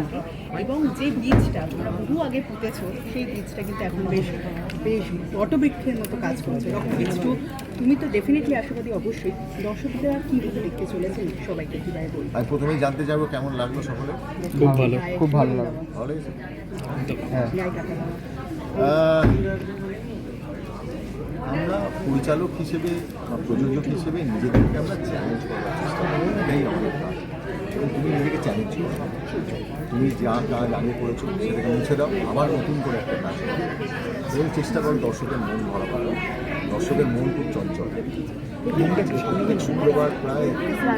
নাকি এবং যে বীজটা তোমরা বহু আগে পুঁতেছো সেই বীজটা কিন্তু এখন বেশ বেশ বটবৃক্ষের মতো কাজ করছে। এরকম বীজ। টু তুমি তো ডেফিনেটলি আশাবাদী অবশ্যই। দর্শকরা কীভাবে দেখতে চলেছেন সবাইকে কীভাবে বলব আমি প্রথমেই জানতে চাইব কেমন লাগল সকলে? খুব ভালো। খুব ভালো লাগল। ভালো হ্যাঁ। আমরা পরিচালক হিসেবে বা প্রযোজক হিসেবে নিজেদেরকে আমরা চ্যালেঞ্জ করার চেষ্টা করি এটাই আমাদের কাজ। তুমি চ্যালেঞ্জ করো। তুমি যা কাজ আগে করেছ, সেটাকে মুছে দাও। আবার নতুন করে একটা কাজ করো চেষ্টা করো দর্শকের মন ভরা পারো দর্শকের মন খুব চঞ্চল। প্রত্যেক শুক্রবার প্রায়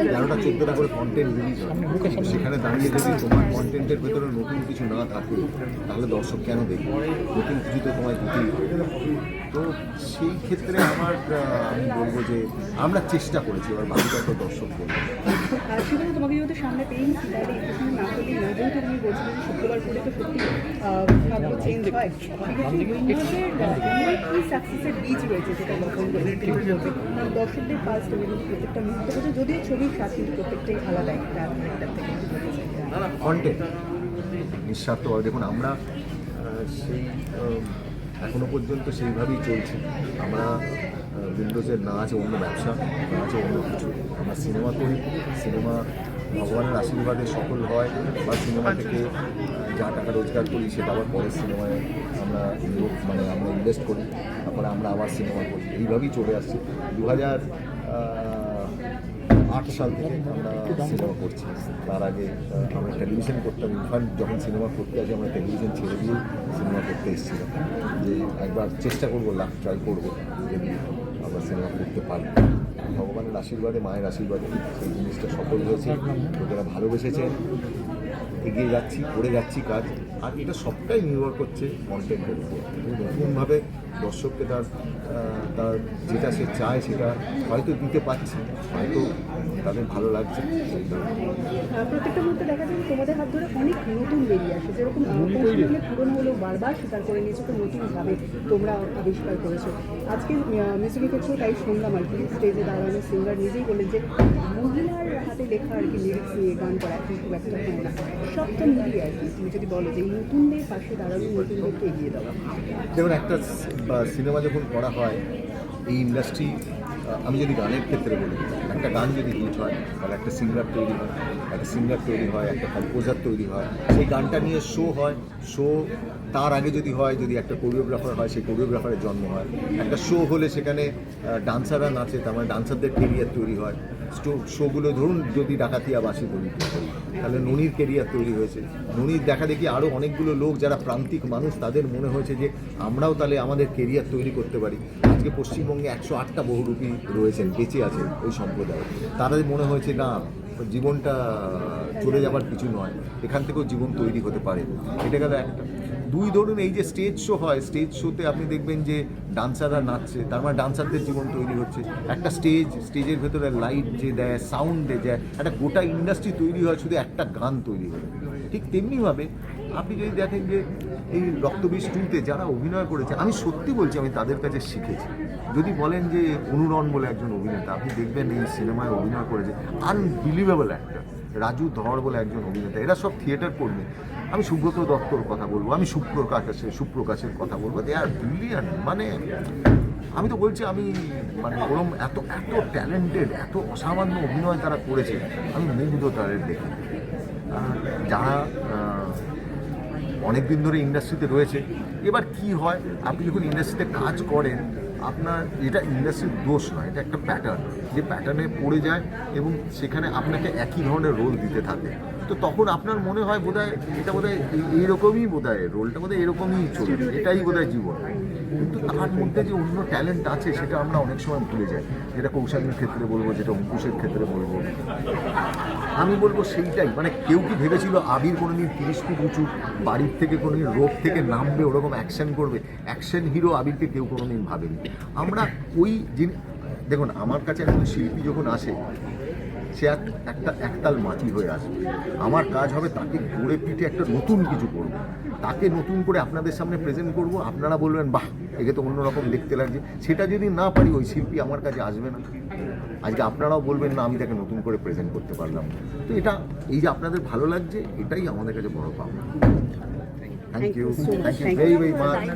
তেরোটা চোদ্দোটা করে কন্টেন্ট রিলিজ হয়। সেখানে দাঁড়িয়ে যদি তোমার কন্টেন্টের ভেতরে নতুন কিছু না থাকে তাহলে দর্শক কেন দেখবে? নতুন কিছু তো তোমায় দিতেই তো সেই ক্ষেত্রে আমার আমি বলব যে আমরা চেষ্টা করেছি এবার বাকিটা তো দর্শক করবে সেখানে তোমাকে যেহেতু সামনে পেয়েছি তাহলে না করলেই না যেহেতু তুমি বলছিলে শুক্রবার করে তো সত্যি চেঞ্জ হয়। সেক্ষেত্রে কি সাকসেসের বীজ রয়েছে যদিও প্রত্যেকটাই নিঃস্বার্থভাবে দেখুন, আমরা সেই এখনও পর্যন্ত সেইভাবেই চলছে। আমরা উইন্ডোজের না আছে অন্য ব্যবসা, না আছে অন্য কিছু। আমরা সিনেমা করি সিনেমা ভগবানের আশীর্বাদে সফল হয় বা সিনেমা থেকে যা টাকা রোজগার করি সেটা আবার পরের সিনেমায় আমরা মানে আমরা ইনভেস্ট করি, তারপরে আমরা আবার সিনেমা করি। এইভাবেই চলে আসছি। দু হাজার আট সাল থেকে আমরা সিনেমা করছি। তার আগে আমরা টেলিভিশন করতাম। ইনফ্যাক্ট যখন সিনেমা করতে আসি, আমরা টেলিভিশন ছেড়ে দিয়ে সিনেমা করতে এসেছিলাম। যে একবার চেষ্টা করব লাভ ট্রাই করব যদি আমরা সিনেমা করতে পারি আশীর্বাদে, মায়ের আশীর্বাদে সেই জিনিসটা সফল হয়েছে। লোকেরা ভালোবেসেছে। এগিয়ে যাচ্ছি, করে যাচ্ছি কাজ। আর এটা সবটাই নির্ভর করছে কন্টেন্টের উপর। নতুনভাবে দর্শককে তার তার যেটা সে চায় সেটা হয়তো দিতে পারছে, হয়তো তাদের ভালো লাগছে। সেই প্রত্যেকটা মুহূর্তে দেখা যায় তোমাদের হাত ধরে অনেক নতুন বেরিয়ে আসে। যেরকম পুরনো হলেও বারবার স্বীকার করে নিয়েছো তো নতুনভাবে তোমরা আবিষ্কার করেছ। আজকে মিউজিকের ক্ষেত্রেও তাই শুনলাম আর কি। স্টেজে দাঁড়ানো সিঙ্গার নিজেই বললেন যে মহিলার হাতে লেখা আর কি লিরিক্স নিয়ে গান করা এখন খুব একটা হয় না। সবটা মিলিয়ে আর কি তুমি যদি বলো যে এই নতুনদের পাশে দাঁড়ানো নতুনদেরকে এগিয়ে দেওয়া যেমন একটা সিনেমা যখন করা হয় এই ইন্ডাস্ট্রি আমি যদি গানের ক্ষেত্রে বলি, একটা গান যদি হিট হয়, তাহলে একটা সিঙ্গার তৈরি হয়। একটা সিঙ্গার তৈরি হয়, একটা কম্পোজার তৈরি হয়। সেই গানটা নিয়ে শো হয়। শো তার আগে যদি হয়, যদি একটা কোরিওগ্রাফার হয়, সেই কোরিওগ্রাফারের জন্ম হয়। একটা শো হলে সেখানে ডান্সাররা নাচে, তার মানে ডান্সারদের কেরিয়ার তৈরি হয়। শোগুলো ধরুন যদি ডাকাতিয়া বাসি ধরি তাহলে ননির কেরিয়ার তৈরি হয়েছে। ননির দেখা দেখি আরও অনেকগুলো লোক যারা প্রান্তিক মানুষ, তাদের মনে হয়েছে যে আমরাও তাহলে আমাদের কেরিয়ার তৈরি করতে পারি। আজকে পশ্চিমবঙ্গে একশো আটটা বহুরূপী রয়েছেন, বেঁচে আছেন ওই সম্প্রদায়। তাদের মনে হয়েছে, না জীবনটা চলে যাবার কিছু নয়। এখান থেকেও জীবন তৈরি হতে পারে। এটা গেল একটা। দুই ধরুন এই যে স্টেজ শো হয় স্টেজ শোতে আপনি দেখবেন যে ডান্সাররা নাচছে, তার মানে ডান্সারদের জীবন তৈরি হচ্ছে। একটা স্টেজ স্টেজের ভেতরে লাইট যে দেয় সাউন্ড দেয়, একটা গোটা ইন্ডাস্ট্রি তৈরি হয়, শুধু একটা গান তৈরি হয়। ঠিক তেমনিভাবে আপনি যদি দেখেন যে এই রক্তবীজ টুতে যারা অভিনয় করেছে, আমি সত্যি বলছি, আমি তাদের কাছে শিখেছি। যদি বলেন যে অনুরণ বলে একজন অভিনেতা, আপনি দেখবেন এই সিনেমায় অভিনয় করেছে আনবিলিভেবল অ্যাক্টর রাজু ধর বলে একজন অভিনেতা, এরা সব থিয়েটার কর্মী। আমি সুব্রত দত্তর কথা বলব, আমি সুপ্রকাশের সুপ্রকাশের কথা বলব দে আর ব্রিলিয়ান মানে আমি তো বলছি আমি মানে ওরম এত এত ট্যালেন্টেড এত অসামান্য অভিনয় তারা করেছে, আমি মুগ্ধ তাদের দেখে। যারা অনেক দিন ধরে ইন্ডাস্ট্রিতে রয়েছে, এবার কি হয়, আপনি যখন ইন্ডাস্ট্রিতে কাজ করেন আপনার এটা ইন্ডাস্ট্রির দোষ নয়, এটা একটা প্যাটার্ন যে প্যাটার্নে পড়ে যায় এবং সেখানে আপনাকে একই ধরনের রোল দিতে থাকে। তো তখন আপনার মনে হয় বোধ হয় এটা বোধহয় এই- এইরকমই বোধ হয় রোলটা বোধহয় এরকমই চলবে এটাই বোধহয় জীবন। কিন্তু তার মধ্যে যে অন্য ট্যালেন্ট আছে সেটা আমরা অনেক সময় ভুলে যাই। যেটা কৌশলের ক্ষেত্রে বলব যেটা অঙ্কুশের ক্ষেত্রে বলব। আমি বলব সেইটাই। মানে কেউ কি ভেবেছিল আবির কোনোদিন তিরিশ ফুট উঁচু বাড়ির থেকে কোনোদিন রোড থেকে নামবে ওরকম অ্যাকশন করবে? অ্যাকশন হিরো আবিরকে কেউ কোনোদিন ভাবেনি। আমরা ওই জিনিস দেখুন আমার কাছে একজন শিল্পী যখন আসে সে এক- একটা একতাল মাটি হয়ে আসবে। আমার কাজ হবে তাকে গড়ে পিঠে একটা নতুন কিছু করব। তাকে নতুন করে আপনাদের সামনে প্রেজেন্ট করব। আপনারা বলবেন বাহ একে তো অন্যরকম দেখতে লাগছে। সেটা যদি না পারি ওই শিল্পী আমার কাছে আসবে না। আজকে আপনারাও বলবেন না আমি তাকে নতুন করে প্রেজেন্ট করতে পারলাম তো এটা এই যে আপনাদের ভালো লাগছে এটাই আমাদের কাছে বড় পাওয়া thank you. Thank you very very much